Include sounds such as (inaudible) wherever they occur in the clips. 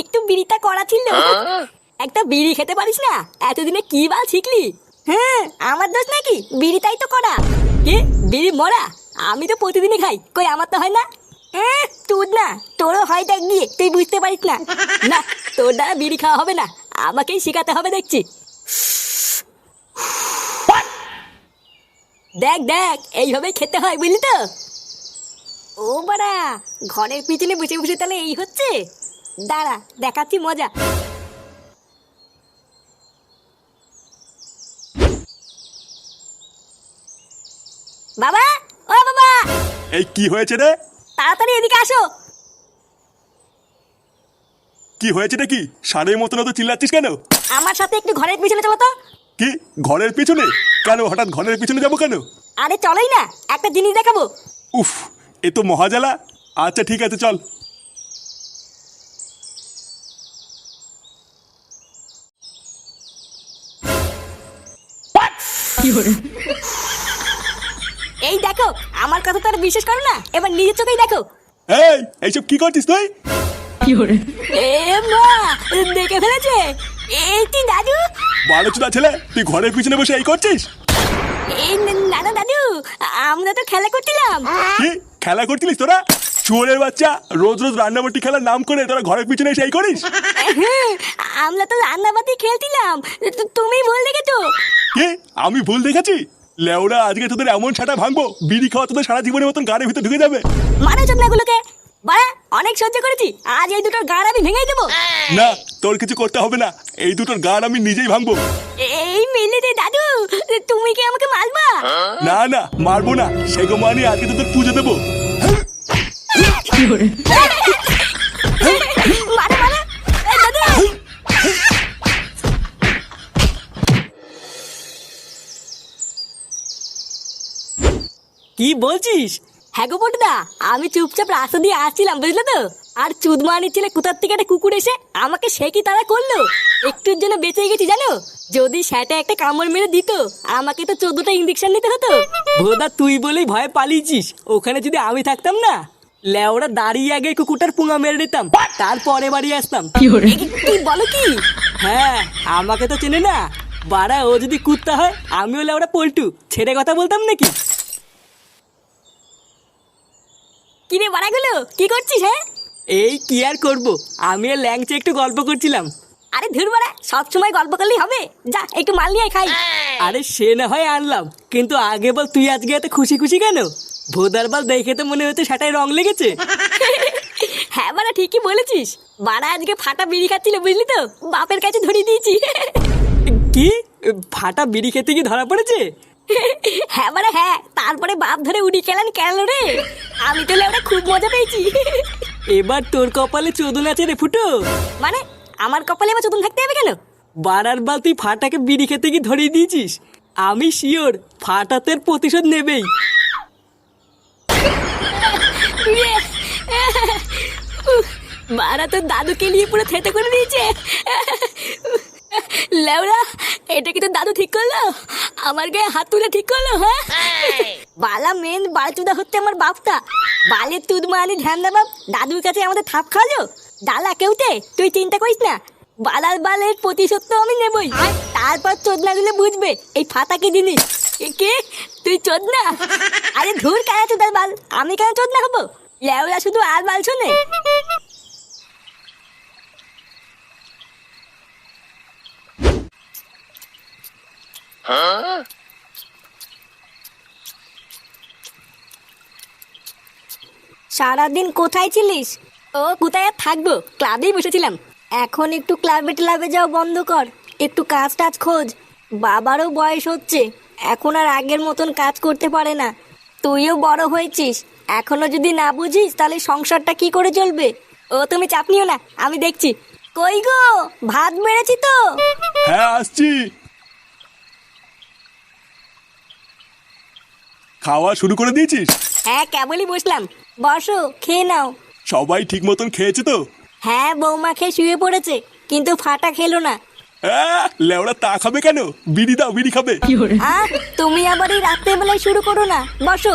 একটু বিড়িটা করা ছিল। একটা বিড়ি খেতে পারিস না? এতদিনে কি বাল শিখলি? হ্যাঁ আমার দোষ নাকি? বিড়িটাই তো করা কি? বিড়ি মরা? আমি তো প্রতিদিনই খাই। কই আমার তো হয় না? এহ, তোর না। তোরও হয় দেখ গিয়ে। তুই বুঝতে পারিস না। না তোর দ্বারা বিড়ি খাওয়া হবে না। আমাকেই শেখাতে হবে দেখছি। দেখ দেখ এইভাবেই খেতে হয় বুঝলি তো? ও বাড়া ঘরের পিছনে বসে বসে তাহলে এই হচ্ছে? দাঁড়া দেখাচ্ছি মজা। বাবা ও বাবা! এই কি হয়েছে রে? তাড়াতাড়ি এদিকে আসো। কি হয়েছে রে কি? সারের মতন তো চিল্লাচ্ছিস কেন? আমার সাথে একটু ঘরের পিছনে চলো তো। কি? ঘরের পিছনে? কেন হঠাৎ ঘরের পিছনে যাব কেন? আরে চলোই না একটা জিনিস দেখাবো। উফ এ তো মহাজালা। আচ্ছা ঠিক আছে চল। এই দেখো আমার কথা তো আর বিশ্বাস করো না। এবার নিজের চোখেই দেখো। এই এইসব কি করছিস তুই? এ মা দেখে ফেলেছে? এই তুই দাদু? বারো চুদা ছেলে তুই ঘরের পিছনে বসে এই করছিস? এই নানা দাদু আমরা তো খেলা করছিলাম। কি? খেলা করছিলিস তোরা? চুয়ারের বাচ্চা রোজ রোজ রান্নাবাটি খেলার নাম করে তোরা ঘরের পিছনে এসে এই করিস? হ্যাঁ, আমরা তো রান্নাবাতি খেলছিলাম। তু- তুমি ভুল দেখেছ কি? আমি ভুল দেখেছি? লেওরা আজকে তোদের এমন ছাটা ভাঙবো বিড়ি খাওয়া তোদের সারা জীবনের মতন গাড়ির ভিতরে ঢুকে যাবে। মানো চোখনাগুলোকে বাড়া অনেক সহ্য করেছি। আজ এই দুটোর গাড় আমি ভেঙে দেবো। না তোর কিছু করতে হবে না। এই দুটোর গান আমি নিজেই ভাঙবো। এই মিলে দে দাদু তুমি কি আমাকে মারবা? না না মারবো না। সেগো মানে আজকে তোদের পুজো দেবো। কি বলছিস? হ্যাঁ গো বটদা আমি চুপচাপ রাস্তা দিয়ে আসছিলাম বুঝলে তো? আর চুদমানি ছেলে কোথার থেকে একটা কুকুর এসে আমাকে সে কি তারা করল? একটুর জন্য বেঁচে গেছি জানো? যদি সেটা একটা কামড় মেরে দিত আমাকে তো চোদ্দটা ইঞ্জেকশন নিতে হতো। ভোদা তুই বলেই ভয়ে পালিয়েছিস। ওখানে যদি আমি থাকতাম না লেওরা দাঁড়িয়ে আগে কুকুরটার পুঙা মেরে দিতাম। তারপরে বাড়ি আসতাম। কি বলো কি? হ্যাঁ আমাকে তো চেনে না। বাড়া ও যদি কুত্তা হয় আমিও লেওরা পল্টু। ছেড়ে কথা বলতাম নাকি? কি রে বাড়াগুলো কি করছিস হ্যাঁ? এই কি আর করব? আমি আর ল্যাংচে একটু গল্প করছিলাম। আরে ধুর বাড়া সবসময় গল্প করলেই হবে। যা একটু মাল নিয়ে খাই। আরে সে না হয় আনলাম কিন্তু আগে বল তুই আজকে এত খুশি খুশি কেন? ভোদার বল দেখে তো মনে হচ্ছে সেটাই রং লেগেছে। (laughs) হ্যাঁ বাড়া ঠিকই বলেছিস। বাড়া আজকে ফাটা বিড়ি খাচ্ছিল বুঝলি তো? বাপের কাছে ধরিয়ে দিয়েছি। কি? ফাটা বিড়ি খেতে কি ধরা পড়েছে? হ্যাঁ বাড়া হ্যাঁ তারপরে বাপ ধরে উড়ি খেলান কেন রে? আমি তো লেওড়া খুব মজা পেয়েছি। এবার তোর কপালে চোদন আছে রে ফুটো। মানে আমার কপালে এবার চতুন থাকতে হবে কেন? বারার বাল তুই ফাটাকে বিড়ি খেতে কি ধরিয়ে দিয়েছিস। আমি শিওর ফাটাতের প্রতিশোধ নেবেই। ইয়ে। উফ, বাড়া তো দাদুকে নিয়ে পুরো থেতে করে দিয়েছে। লেওড়া এটা কি তো দাদু ঠিক করল? আমার গায়ে হাত তুলে ঠিক করল হ্যাঁ? বালা মেন বালচুদা হচ্ছে আমার বাপটা। বালের তুদ মানি ধ্যান দা বাপ দাদুর কাছে আমাদের থাপ খাওয়ালো। ডালা কেউতে তুই চিন্তা করিস না। বালার বালের প্রতিশোধ তো আমি নেবই। তারপর চোদনা গুলো বুঝবে এই ফাতা কি জিনিস? কে? তুই চোদনা? আরে ধুর কেন চোদার বাল আমি কেন চোদনা হব? লেওরা শুধু আর বাল শোনে। সারাদিন কোথায় ছিলিস? ও, কোথায় আর থাকব? ক্লাবেই বসেছিলাম। এখন একটু ক্লাবে ক্লাবে যাও বন্ধ কর। একটু কাজ টাজ খোঁজ। বাবারও বয়স হচ্ছে। এখন আর আগের মতন কাজ করতে পারে না। তুইও বড় হয়েছিস। এখনও যদি না বুঝিস, তাহলে সংসারটা কি করে চলবে? ও, তুমি চাপ নিও না। আমি দেখছি। কই গো? ভাত বেড়েছি তো? হ্যাঁ আসছি। খাওয়া শুরু করে দিয়েছিস? হ্যাঁ কেবলই বসলাম। বসো খেয়ে নাও। সবাই ঠিক মতন খেয়েছে তো? হ্যাঁ বৌমা খেয়ে শুয়ে পড়েছে কিন্তু ফাটা খেলো না। আহ, লেওড়া তা খাবে কেন? বিড়ি দাও বিড়ি খাবে। আহ তুমি আবার এই রাত্রেবেলায় শুরু করো না। বসো।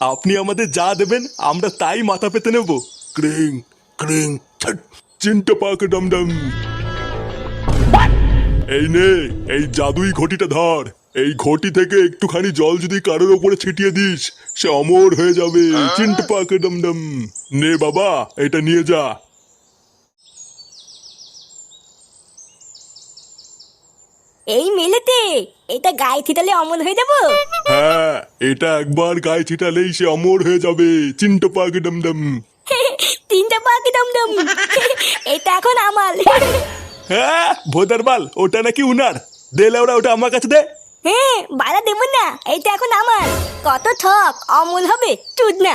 আপনি আমাদের যা দেবেন আমরা তাই মাথা পেতে নেব। ক্রিং ক্রিং ছট, চিন্তা পাক ডমডম এই নে এই জাদুই ঘটিটা ধর। এই ঘটি থেকে একটুখানি জল যদি কারোর ওপরে ছিটিয়ে দিস সে অমর হয়ে যাবে। চিন্তা পাক ডমডম নে বাবা এটা নিয়ে যা। এই মেলেতে এটা গায়ে থিতালে অমল হয়ে যাব? হ্যাঁ এটা একবার গায়ে ছিটালেই সে অমর হয়ে যাবে। চিন্তা পাক ডমডম তিনটা পাখি দমদম। (laughs) (laughs) এটা এখন আমার হ্যাঁ ভোদারবাল ওটা নাকি উনার। দে লেওরা ওটা আমার কাছে দে। হ্যাঁ বাড়া দেবো না এটা এখন আমার কত ঠক অমল হবে চুদ না।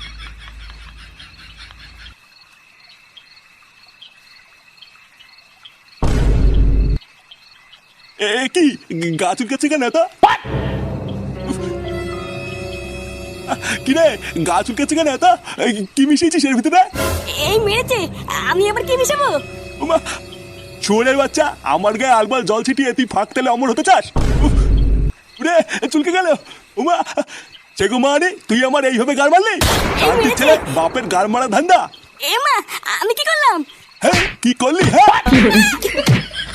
এ কি? গাছ উঠকাচ্ছে কেন এত? কি রে? গাছ উঠকাচ্ছে কেন এত? কি মিশিয়েছিস এর ভিতরে? এই মেরেছে আমি আবার কি মিশাবো? শুয়োরের বাচ্চা আমার গায়ে আলবাল জল ছিটিয়ে তুই ফাঁক তেলে অমর হতে চাস? রে চুলকে গেল। উমা চেগু মানে তুই আমার এইভাবে গার মারলি? ছেলে বাপের গার মারা ধান্দা। এ মা আমি কি করলাম? হ্যাঁ, কি করলি হ্যাঁ?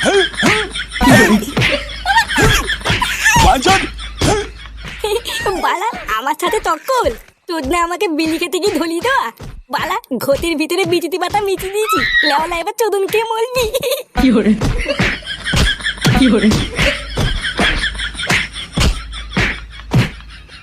হ্যাঁ, বালা আমার সাথে তক্কল। তোর না আমাকে বিলি খেতে গিয়ে ধলি দেওয়া? বালা ঘটির ভিতরে বিচিতি পাতা মিচি দিয়েছি। লেওলা এবার চোদন খেয়ে মরবি। কি ওরে কি ওরে